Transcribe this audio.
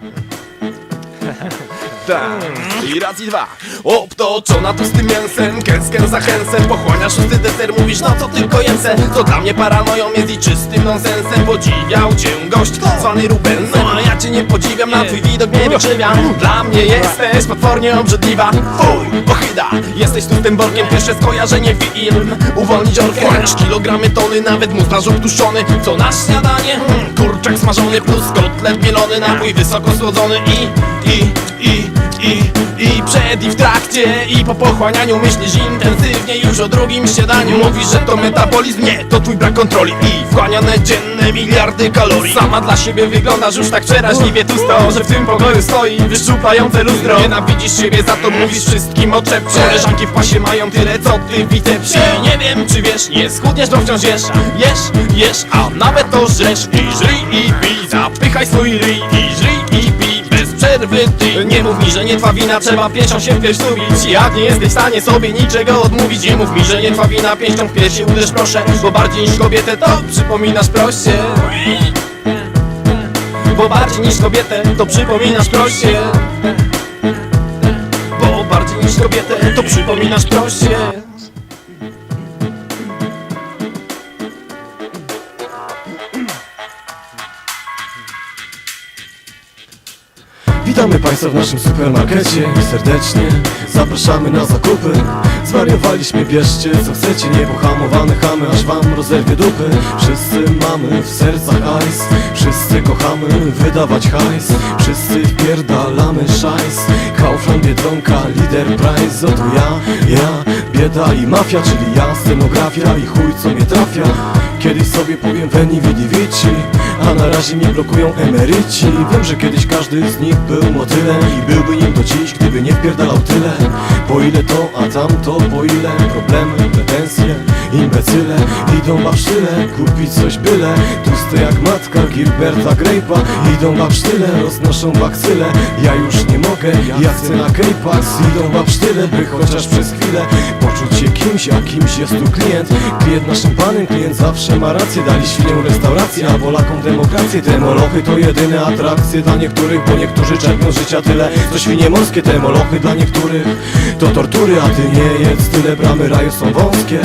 Thank you. Tak, i raz i dwa. Obtoczona tłustym mięsem? Kęskę za chęsem. Pochłaniasz szósty deser Mówisz no to tylko jęsę Co dla mnie paranoją jest i czystym nonsensem. Podziwiał cię gość zwany Rubensem No a ja cię nie podziwiam Na twój widok nie wykrzywiam Dla mnie jesteś potwornie obrzydliwa. Fuj, ochyda Jesteś tłustym workiem. Pierwsze skojarzenie film. Uwolnić orkę. Włącz kilogramy tony Nawet mózg obtuszczony Co na śniadanie? Hmm, kurczak smażony Plus kotlet mielony Napój wysoko słodzony I, i, i, i, i przed i w trakcie I po pochłanianiu myślisz intensywnie Już o drugim śniadaniu. Mówisz, że to metabolizm? Nie, to twój brak kontroli I wchłaniane dzienne miliardy kalorii. Sama dla siebie wyglądasz już tak przeraźliwie. Tusto Że w tym pokoju stoi wyszczuplające lustro. Nienawidzisz siebie, za to mówisz wszystkim o czepcie Koleżanki w pasie mają tyle, co ty w bicepsie. I nie wiem, czy wiesz, nie schudniesz, bo wciąż jesz. Jesz, jesz, a nawet to żresz. I żryj i pij, zapychaj swój ryj. I bez przerwy ty Nie mów mi, że nie twa wina, trzeba pięścią się wpierw zdubić Jak nie jesteś w stanie sobie niczego odmówić Nie mów mi, że nie twa wina, pięścią w piersi uderz proszę Bo bardziej niż kobietę to przypominasz proście. Bo bardziej niż kobietę to przypominasz proście. Bo bardziej niż kobietę to przypominasz proście Witamy Państwa w naszym supermarkecie i serdecznie zapraszamy na zakupy. Zwariowaliśmy, bierzcie co chcecie, niepohamowane chamy, aż Wam rozerwie dupy. Wszyscy mamy w sercach hajs, wszyscy kochamy wydawać hajs Wszyscy wpierdalamy szajs, Kaufland, Biedronka, Lider, Price Oto ja, ja, bieda i mafia, czyli ja, scenografia i chuj co mnie trafia. Kiedyś sobie powiem Veni Vidi Vici A na razie mnie blokują emeryci. Wiem, że kiedyś każdy z nich był motylem I byłby nim do dziś, gdyby nie wpierdalał tyle. Po ile to, a tamto, po ile Problemy, pretensje, imbecyle. Idą babsztyle, kupić coś byle. Tłuste jak matka Gilberta Grape'a. Idą babsztyle, roznoszą bakcyle. Ja już nie mogę, ja chcę na K-Pax Idą babsztyle, by chociaż przez chwilę Poczuć się kimś, a kimś jest tu klient. Klient naszym panem, klient zawsze ma rację. Dali świnię restaurację, a Polakom demokrację. Te molochy to jedyne atrakcje dla niektórych Bo niektórzy czerpią życia tyle. Co świnie morskie, te molochy dla niektórych. To tortury, a ty nie jedz. Tyle bramy raju są wąskie